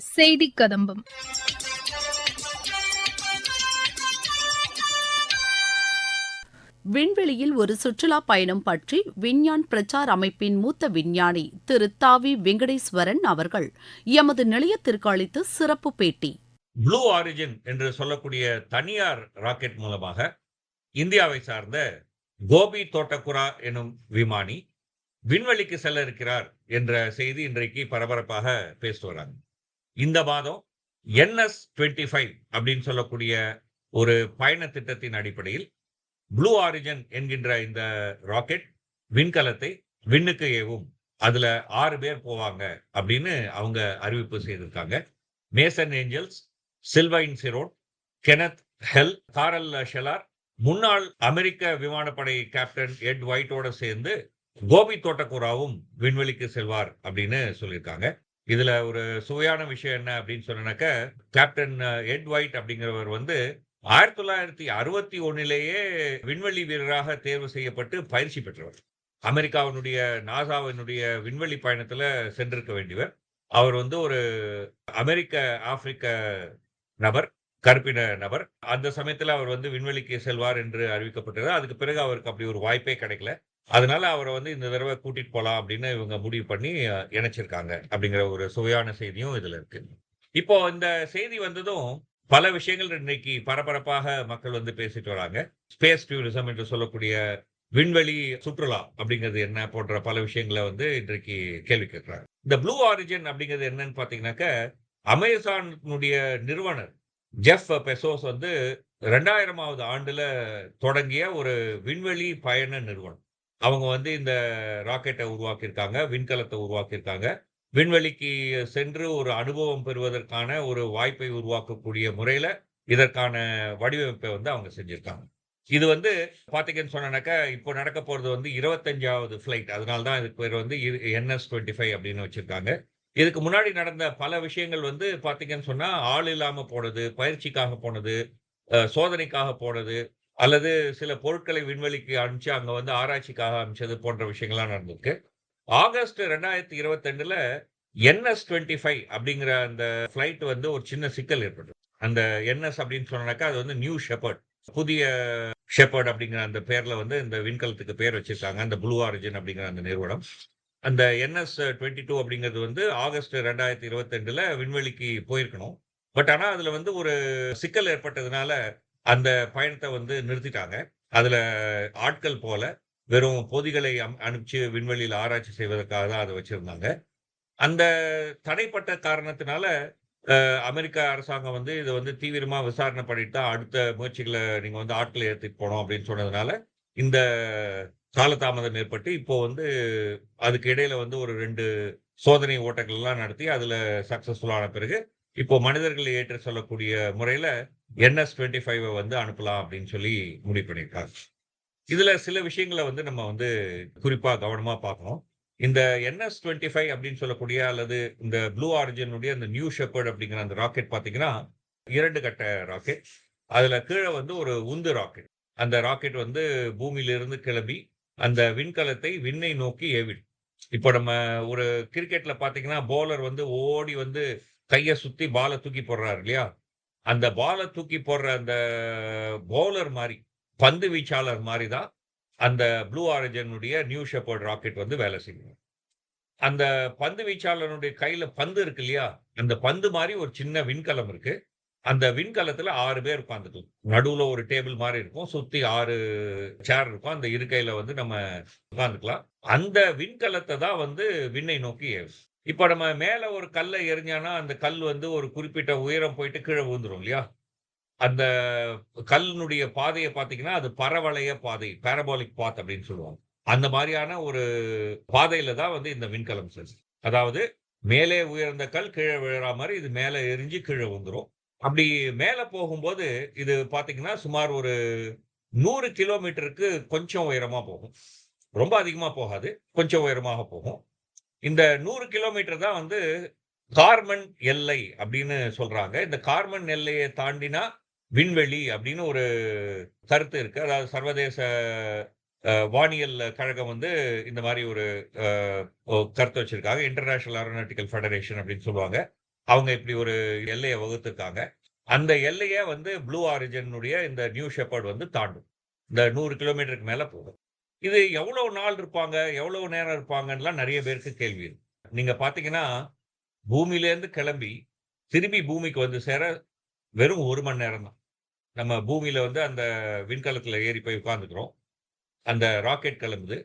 செய்தி கதம்பம் விண்வெளியில் ஒரு சுற்றுலா பயணம் பற்றி விஞ்ஞான் பிரச்சார் அமைப்பின் மூத்த விஞ்ஞானி திரு தாவி வெங்கடேஸ்வரன் அவர்கள் எமது நிலையத்திற்கு அளித்த சிறப்பு பேட்டி. ப்ளூ ஆரிஜின் என்று சொல்லக்கூடிய தனியார் ராக்கெட் மூலமாக இந்தியாவை சார்ந்த கோபி தோட்டக்குரா எனும் விமானி விண்வெளிக்கு செல்ல இருக்கிறார் என்ற செய்தி இன்றைக்கு பரபரப்பாக பேசிட்டு வராங்க. இந்த மாதம் என்எஸ் டுவெண்ட்டி ஃபைவ் அப்படின்னு சொல்லக்கூடிய ஒரு பயண திட்டத்தின் அடிப்படையில் ப்ளூ ஆரிஜன் என்கின்ற இந்த ராக்கெட் விண்கலத்தை விண்ணுக்கு ஏவும். அதுல ஆறு பேர் போவாங்க அப்படின்னு அவங்க அறிவிப்பு செய்திருக்காங்க. Mason Angels Sylvain Chiron Kenneth Hess Carol Schaller முன்னாள் அமெரிக்க விமானப்படை கேப்டன் எட் ஒயிட்டோட சேர்ந்து கோபி தோட்டக்குராவும் விண்வெளிக்கு செல்வார் அப்படின்னு சொல்லியிருக்காங்க. இதுல ஒரு சுவையான விஷயம் என்ன அப்படின்னு சொன்னாக்க கேப்டன் எட் ஒயிட் அப்படிங்கிறவர் வந்து ஆயிரத்தி தொள்ளாயிரத்தி அறுபத்தி ஒன்னிலேயே விண்வெளி வீரராக தேர்வு செய்யப்பட்டு பயிற்சி பெற்றவர். அமெரிக்காவினுடைய நாசாவினுடைய விண்வெளி பயணத்துல சென்றிருக்க வேண்டியவர். அவர் வந்து ஒரு அமெரிக்க ஆப்பிரிக்க நபர் கருப்பின நபர். அந்த சமயத்துல அவர் வந்து விண்வெளிக்கு செல்வார் என்று அறிவிக்கப்பட்டது. அதுக்கு பிறகு அவருக்கு அப்படி ஒரு வாய்ப்பே கிடைக்கல. அதனால அவரை வந்து இந்த தடவை கூட்டிட்டு போலாம் அப்படின்னு இவங்க முடிவு பண்ணி இணைச்சிருக்காங்க அப்படிங்கிற ஒரு சுவையான செய்தியும் இதுல இருக்கு. இப்போ இந்த செய்தி வந்ததும் பல விஷயங்கள் இன்னைக்கு பரபரப்பாக மக்கள் வந்து பேசிட்டு வராங்க. ஸ்பேஸ் டூரிசம் என்று சொல்லக்கூடிய விண்வெளி சுற்றுலா அப்படிங்கிறது என்ன போன்ற பல விஷயங்களை வந்து இன்றைக்கு கேள்வி கேட்கிறாங்க. இந்த ப்ளூ ஆரிஜின் அப்படிங்கிறது என்னன்னு பாத்தீங்கன்னாக்க அமேசானுடைய நிறுவனர் ஜெஃப் பெசோஸ் வந்து ரெண்டாயிரமாவது ஆண்டுல தொடங்கிய ஒரு விண்வெளி பயண நிறுவனம். அவங்க வந்து இந்த ராக்கெட்டை உருவாக்கியிருக்காங்க விண்கலத்தை உருவாக்கியிருக்காங்க. விண்வெளிக்கு சென்று ஒரு அனுபவம் பெறுவதற்கான ஒரு வாய்ப்பை உருவாக்கக்கூடிய முறையில் இதற்கான வடிவமைப்பை வந்து அவங்க செஞ்சுருக்காங்க. இது வந்து பார்த்தீங்கன்னு சொன்னாக்கா இப்போ நடக்க போகிறது வந்து இருபத்தஞ்சாவது ஃப்ளைட் அதனால தான் இதுக்கு பேர் வந்து என்எஸ் டுவெண்ட்டி ஃபைவ் அப்படின்னு வச்சுருக்காங்க. இதுக்கு முன்னாடி நடந்த பல விஷயங்கள் வந்து பார்த்தீங்கன்னு சொன்னால் ஆள் இல்லாமல் போனது பயிற்சிக்காக போனது சோதனைக்காக போனது அல்லது சில பொருட்களை விண்வெளிக்கு அனுப்பிச்சு அங்கே வந்து ஆராய்ச்சிக்காக அனுப்பிச்சது போன்ற விஷயங்கள்லாம் நடந்திருக்கு. ஆகஸ்ட் ரெண்டாயிரத்தி இருபத்தி என்எஸ் டுவெண்ட்டி ஃபைவ் அப்படிங்கிற அந்த ஃப்ளைட் வந்து ஒரு சின்ன சிக்கல் ஏற்பட்டு அந்த என்எஸ் அப்படின்னு சொன்னாக்கா அது வந்து நியூ ஷெப்பர்ட் புதிய ஷெப்பர்ட் அப்படிங்கிற அந்த பேர்ல வந்து இந்த விண்கலத்துக்கு பேர் வச்சிருக்காங்க. அந்த ப்ளூ ஆரிஜின் அப்படிங்கிற அந்த நிறுவனம். அந்த என்எஸ் டுவெண்ட்டி டூ அப்படிங்கிறது வந்து ஆகஸ்ட் ரெண்டாயிரத்தி இருபத்தி விண்வெளிக்கு போயிருக்கணும். பட் ஆனால் அதில் வந்து ஒரு சிக்கல் ஏற்பட்டதுனால அந்த பயணத்தை வந்து நிறுத்திட்டாங்க. அதுல ஆட்கள் போல வெறும் பொதிகளை அம்- அனுப்பிச்சு விண்வெளியில் ஆராய்ச்சி செய்வதற்காக தான் அதை வச்சிருந்தாங்க. அந்த தடைப்பட்ட காரணத்தினால அமெரிக்கா அமெரிக்க அரசாங்கம் வந்து இதை வந்து தீவிரமா விசாரணை பண்ணிட்டு தான் அடுத்த முயற்சிகளை நீங்க வந்து ஆட்களை ஏற்றிட்டு போனோம் அப்படின்னு சொன்னதுனால இந்த காலதாமதம் ஏற்பட்டு இப்போ வந்து அதுக்கு இடையில வந்து ஒரு ரெண்டு சோதனை ஓட்டங்கள் எல்லாம் நடத்தி அதுல சக்சஸ்ஃபுல்லான பிறகு இப்போ மனிதர்களை ஏற்று சொல்லக்கூடிய முறையில என்எஸ் டுவெண்ட்டி ஃபைவ் வந்து அனுப்பலாம் அப்படின்னு சொல்லி முடிவு பண்ணியிருக்காங்க. இதுல சில விஷயங்களை வந்து நம்ம வந்து குறிப்பா கவனமா பார்க்கணும். இந்த என்எஸ் டுவெண்ட்டி ஃபைவ் அப்படின்னு சொல்லக்கூடிய அல்லது இந்த ப்ளூ ஆரிஜினுடைய அந்த நியூ ஷெப்பர்ட் அப்படிங்கிற அந்த ராக்கெட் பாத்தீங்கன்னா இரண்டு கட்ட ராக்கெட். அதுல கீழே வந்து ஒரு உந்து ராக்கெட். அந்த ராக்கெட் வந்து பூமியிலிருந்து கிளம்பி அந்த விண்கலத்தை விண்ணை நோக்கி ஏவிடும். இப்போ நம்ம ஒரு கிரிக்கெட்ல பாத்தீங்கன்னா போலர் வந்து ஓடி வந்து கையை சுத்தி பாலை தூக்கி போடுறாரு இல்லையா? அந்த பாலை தூக்கி போடுற அந்த பவுலர் மாதிரி பந்து வீச்சாளர் மாதிரி தான் அந்த ப்ளூ ஆரிஜனுடைய நியூ ஷெப்பர்ட் ராக்கெட் வந்து வேலை செய்யும். அந்த பந்து வீச்சாளருடைய கையில பந்து இருக்கு இல்லையா? அந்த பந்து மாதிரி ஒரு சின்ன விண்கலம் இருக்கு. அந்த விண்கலத்துல ஆறு பேர் உட்காந்துக்கும் நடுவுல ஒரு டேபிள் மாதிரி இருக்கும். சுத்தி ஆறு சேர் இருக்கும். அந்த இருக்கையில வந்து நம்ம உட்காந்துக்கலாம் அந்த விண்கலத்தை தான் வந்து விண்ணை நோக்கி இப்போ நம்ம மேலே ஒரு கல்லை எரிஞ்சானா அந்த கல் வந்து ஒரு குறிப்பிட்ட உயரம் போயிட்டு கீழே விழுந்துரும் இல்லையா? அந்த கல்லினுடைய பாதையை பார்த்தீங்கன்னா அது பரவளைய பாதை பேரபாலிக் பாத் அப்படின்னு சொல்லுவாங்க. அந்த மாதிரியான ஒரு பாதையில தான் வந்து இந்த விண்கலம் செல்லும் அதாவது மேலே உயர்ந்த கல் கீழே விழுற மாதிரி இது மேலே எரிஞ்சு கீழே வந்துரும் அப்படி மேலே போகும்போது இது பார்த்தீங்கன்னா சுமார் ஒரு நூறு கிலோமீட்டருக்கு கொஞ்சம் உயரமாக போகும். ரொம்ப அதிகமாக போகாது கொஞ்சம் உயரமாக போகும். இந்த நூறு கிலோமீட்டர் தான் வந்து கார்மன் எல்லை அப்படின்னு சொல்றாங்க இந்த கார்மன் எல்லையை தாண்டினா விண்வெளி அப்படின்னு ஒரு கருத்து இருக்கு அதாவது சர்வதேச வானியல் கழகம் வந்து இந்த மாதிரி ஒரு கருத்து வச்சிருக்காங்க இன்டர்நேஷனல் ஏரோநாட்டிக்கல் ஃபெடரேஷன் அப்படின்னு சொல்லுவாங்க அவங்க இப்படி ஒரு எல்லையை வகுத்திருக்காங்க. அந்த எல்லையை வந்து ப்ளூ ஆரிஜினுடைய இந்த நியூ ஷெப்பர்ட் வந்து தாண்டும். இந்த நூறு கிலோமீட்டருக்கு மேலே போகும். இது எவ்வளவு நாள் இருப்பாங்க? எவ்வளவு நேரம் இருப்பாங்கன்னுலாம் நிறைய பேருக்கு கேள்வி இருக்கு. நீங்க பார்த்தீங்கன்னா, பூமியிலேருந்து கிளம்பி, திரும்பி பூமிக்கு வந்து சேர வெறும் ஒரு மணி நேரம் தான். நம்ம பூமியில வந்து அந்த விண்கலத்துல ஏறி போய் உட்காந்துக்கிறோம் அந்த ராக்கெட் கிளம்புது.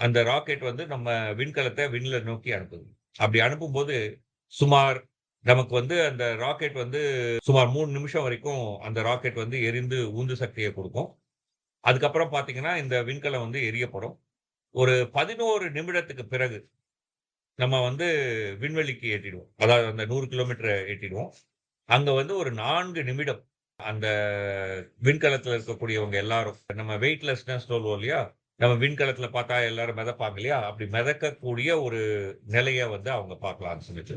அந்த ராக்கெட் வந்து நம்ம விண்கலத்தை விண்ணில நோக்கி அனுப்புது. அப்படி அனுப்பும்போது, சுமார் நமக்கு வந்து அந்த ராக்கெட் வந்து சுமார் மூணு நிமிஷம் வரைக்கும் அந்த ராக்கெட் வந்து எரிந்து உந்து சக்தியை கொடுக்கும் அதுக்கப்புறம் பார்த்தீங்கன்னா, இந்த விண்கலம் வந்து எரியப்படும். ஒரு 11 நிமிடத்துக்கு பிறகு, நம்ம வந்து விண்வெளிக்கு ஏற்றிடுவோம். அதாவது அந்த நூறு கிலோமீட்டர் ஏற்றிடுவோம். அங்கே வந்து ஒரு நான்கு நிமிடம் அந்த விண்கலத்தில் இருக்கக்கூடியவங்க எல்லாரும், நம்ம வெயிட்லெஸ்னஸ் சொல்லுவோம் இல்லையா? நம்ம விண்கலத்தில் பார்த்தா எல்லாரும் மிதப்பாங்க இல்லையா? அப்படி மிதக்கக்கூடிய ஒரு நிலையை வந்து அவங்க பார்க்கலாம்னு சொல்லிட்டு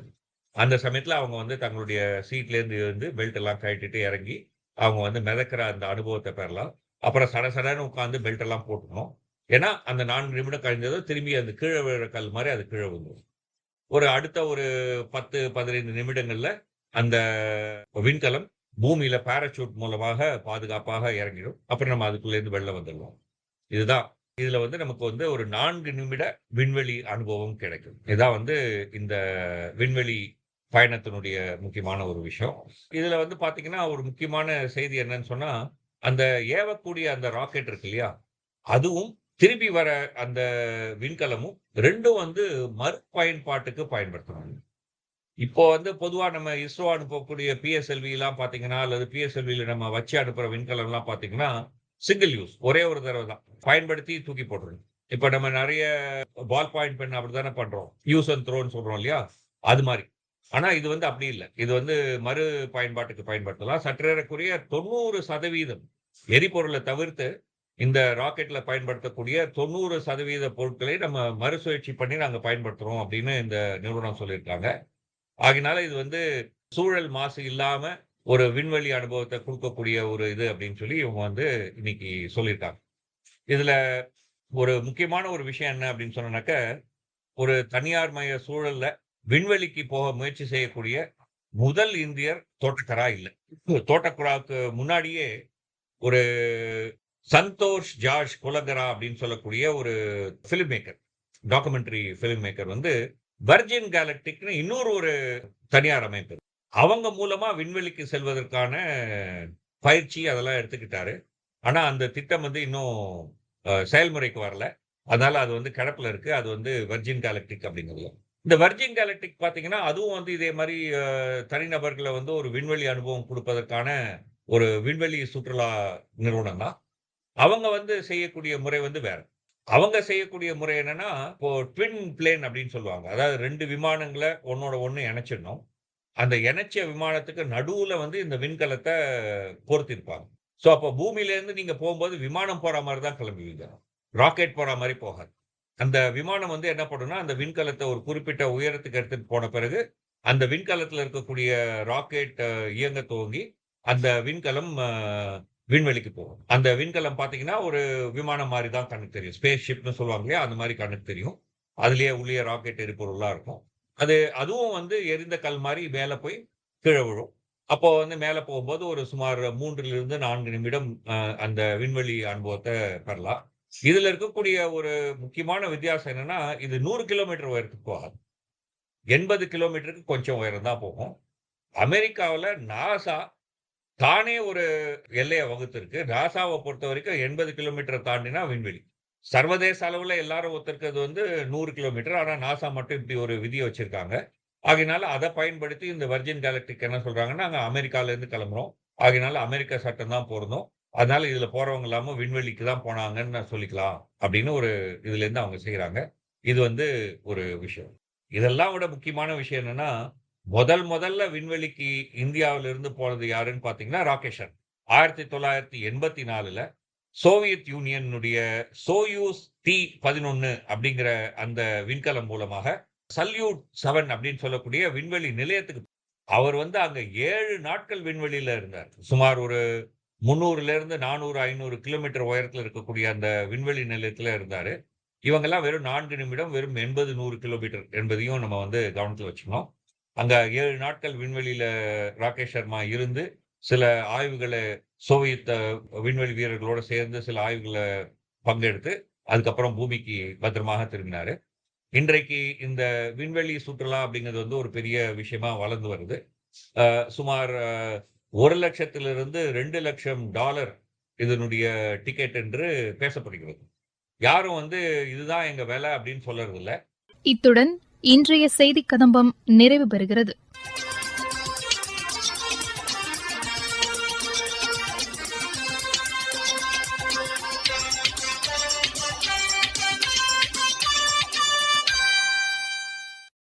அந்த சமயத்தில் அவங்க வந்து தங்களுடைய சீட்லேருந்து இருந்து பெல்ட் எல்லாம் கட்டிட்டு இறங்கி, அவங்க வந்து மிதக்கிற அந்த அனுபவத்தை பெறலாம். அப்புறம் சட சடன்னு உட்காந்து பெல்ட் எல்லாம் போட்டுக்கணும். ஏன்னா, அந்த நான்கு நிமிடம் கழிஞ்சதும் திரும்பி அந்த கீழே விழுற கல் மாதிரி அது கீழே விழுந்துரும். ஒரு அடுத்த ஒரு 10, 15 நிமிடங்கள்ல அந்த விண்கலம் பூமியில பாராசூட் மூலமாக பாதுகாப்பாக இறங்கிடும். அப்புறம் நம்ம அதுக்குள்ளேருந்து வெளில வந்துடுவோம் இதுதான். இதுல வந்து நமக்கு வந்து ஒரு நான்கு நிமிட விண்வெளி அனுபவம் கிடைக்கும். இதான் வந்து இந்த விண்வெளி பயணத்தினுடைய முக்கியமான ஒரு விஷயம். இதுல வந்து பார்த்தீங்கன்னா, ஒரு முக்கியமான செய்தி என்னன்னு சொன்னா, அந்த ஏவக்கூடிய அந்த ராக்கெட் இருக்கு இல்லையா? அதுவும் திரும்பி வர அந்த விண்கலமும் ரெண்டும் வந்து மறுபயன்பாட்டுக்கு பயன்படுத்துறாங்க இப்போ வந்து பொதுவா நம்ம இஸ்ரோ அனுப்பக்கூடிய பிஎஸ்எல்விலாம் பார்த்தீங்கன்னா, அல்லது பிஎஸ்எல்வியில நம்ம வச்சு அனுப்புற விண்கலம்லாம் பார்த்தீங்கன்னா, சிங்கிள் யூஸ். ஒரே ஒரு தடவை தான். பயன்படுத்தி தூக்கி போட்டுறணும். இப்ப நம்ம நிறைய பால் பாயிண்ட் பென் அப்படித்தானே பண்றோம். யூஸ் அண்ட் த்ரோன்னு சொல்றோம் இல்லையா? அது மாதிரி ஆனா இது வந்து அப்படி இல்லை இது வந்து மறு பயன்பாட்டுக்கு பயன்படுத்தலாம். சற்றேறக்குரிய தொண்ணூறு சதவீதம் எரிபொருளை தவிர்த்து, இந்த ராக்கெட்ல பயன்படுத்தக்கூடிய 90% பொருட்களை நம்ம மறுசுழற்சி பண்ணி நாங்கள் பயன்படுத்துறோம் அப்படின்னு இந்த நிறுவனம் சொல்லியிருக்காங்க. ஆகினால இது வந்து சூழல் மாசு இல்லாம ஒரு விண்வெளி அனுபவத்தை கொடுக்கக்கூடிய ஒரு இது அப்படின்னு சொல்லி இவங்க வந்து இன்னைக்கு சொல்லியிருக்காங்க. இதுல ஒரு முக்கியமான ஒரு விஷயம் என்ன அப்படின்னு சொன்னாக்க ஒரு தனியார்மய சூழல்ல விண்வெளிக்கு போக முயற்சி செய்யக்கூடிய முதல் இந்தியர் தோட்டக்கரா இல்லை தோட்டக்குராவுக்கு முன்னாடியே ஒரு சந்தோஷ் ஜார்ஜ் குலகரா அப்படின்னு சொல்லக்கூடிய ஒரு film maker, documentary film maker வந்து வர்ஜின் கேலக்டிக்னு இன்னொரு ஒரு தனியார் அமைப்பு. அவங்க மூலமா விண்வெளிக்கு செல்வதற்கான பயிற்சி அதெல்லாம் எடுத்துக்கிட்டாரு. ஆனா அந்த திட்டம் வந்து இன்னும் செயல்முறைக்கு வரல. அதனால அது வந்து கிடப்பில் இருக்கு. அது வந்து வர்ஜின் கேலக்டிக் அப்படிங்கிறது. இந்த வெர்ஜின் கேலக்டிக் பார்த்தீங்கன்னா, அதுவும் வந்து இதே மாதிரி தனிநபர்களை வந்து ஒரு விண்வெளி அனுபவம் கொடுப்பதற்கான ஒரு விண்வெளி சுற்றுலா நிறுவனம் தான். அவங்க வந்து செய்யக்கூடிய முறை வந்து வேற. அவங்க செய்யக்கூடிய முறை என்னன்னா, இப்போ ட்வின் பிளேன் அப்படின்னு சொல்லுவாங்க. அதாவது ரெண்டு விமானங்களை ஒன்னோட ஒன்று இணைச்சிடணும். அந்த இணைச்ச விமானத்துக்கு நடுவில் வந்து இந்த விண்கலத்தை பொறுத்திருப்பாங்க ஸோ அப்போ பூமியிலேருந்து நீங்கள் போகும்போது விமானம் போகிற மாதிரி தான் கிளம்புவீங்க. ராக்கெட் போகிற மாதிரி போகாது. அந்த விமானம் வந்து என்ன பண்ணும்னா, அந்த விண்கலத்தை ஒரு குறிப்பிட்ட உயரத்துக்கு எடுத்துட்டு போன பிறகு, அந்த விண்கலத்தில் இருக்கக்கூடிய ராக்கெட் இயங்க துவங்கி, அந்த விண்கலம் விண்வெளிக்கு போகும். அந்த விண்கலம் பார்த்தீங்கன்னா, ஒரு விமானம் மாதிரி தான் கண்ணுக்கு தெரியும். ஸ்பேஸ் ஷிப்னு சொல்லுவாங்க இல்லையா? அந்த மாதிரி கண்ணுக்கு தெரியும். அதுலேயே உள்ளே ராக்கெட் எரிபொருள்லாம் இருக்கும். அது அதுவும் வந்து எரிந்த கல் மாதிரி மேலே போய் கீழ விழும். அப்போ வந்து மேலே போகும்போது ஒரு சுமார் 3லிருந்து 4 நிமிடம் அந்த விண்வெளி அனுபவத்தை பெறலாம். இதுல இருக்கக்கூடிய ஒரு முக்கியமான வித்தியாசம் என்னன்னா, இது நூறு கிலோமீட்டர் உயரத்துக்கு போகாது. 80 கிலோமீட்டருக்கு கொஞ்சம் உயரம் தான் போகும். அமெரிக்காவில் நாசா தானே ஒரு எல்லையை வகுத்திருக்கு. நாசாவை பொறுத்த வரைக்கும் எண்பது கிலோமீட்டரை தாண்டினா விண்வெளி. சர்வதேச அளவில் எல்லாரும் ஒத்துருக்கிறது வந்து நூறு கிலோமீட்டர். ஆனால் நாசா மட்டும் இப்படி ஒரு விதி வச்சிருக்காங்க. ஆகினால அதை பயன்படுத்தி இந்த வர்ஜின் கேலக்டிக் என்ன சொல்றாங்கன்னா, நாங்கள் அமெரிக்காலேருந்து கிளம்புறோம். ஆகினால அமெரிக்கா சட்டம் தான் பொருந்தும். அதனால இதுல போறவங்க எல்லாமும் விண்வெளிக்கு தான் போனாங்கன்னு சொல்லிக்கலாம். அப்படின்னு ஒரு இதுலேருந்து அவங்க செய்யறாங்க இது வந்து ஒரு விஷயம். இதெல்லாம் விட முக்கியமான விஷயம் என்னன்னா, முதல் முதல்ல விண்வெளிக்கு இந்தியாவிலிருந்து போனது யாருன்னு பார்த்தீங்கன்னா, ராகேஷ் சர்மா. 1984ல சோவியத் யூனியனுடைய சோயூஸ் டி-11 அப்படிங்கிற அந்த விண்கலம் மூலமாக சல்யூட் செவன் அப்படின்னு சொல்லக்கூடிய விண்வெளி நிலையத்துக்கு அவர் வந்து அங்க ஏழு நாட்கள் விண்வெளியில இருந்தார். சுமார் ஒரு 300லேருந்து 400, 500 கிலோமீட்டர் உயரத்தில் இருக்கக்கூடிய அந்த விண்வெளி நிலையத்துல இருந்தாரு. இவங்கெல்லாம் வெறும் நான்கு நிமிடம், வெறும் 80, 100 கிலோமீட்டர் என்பதையும் நம்ம வந்து கவனத்தில் வச்சுக்கணும். அங்க ஏழு நாட்கள் விண்வெளியில ராகேஷ் சர்மா இருந்து சில ஆய்வுகளை சோவியத் விண்வெளி வீரர்களோட சேர்ந்து சில ஆய்வுகளை பங்கெடுத்து அதுக்கப்புறம் பூமிக்கு பத்திரமாக திரும்பினாரு இன்றைக்கு இந்த விண்வெளி சுற்றுலா அப்படிங்கிறது வந்து ஒரு பெரிய விஷயமா வளர்ந்து வருது சுமார் ஒரு லட்சத்திலிருந்து ரெண்டு லட்சம் டாலர் இதனுடைய டிக்கெட் என்று பேசப்படுகிறது. யாரும் வந்து இதுதான் எங்க வேலை அப்படின்னு சொல்றது இல்ல இத்துடன் இன்றைய செய்தி கதம்பம் நிறைவு பெறுகிறது.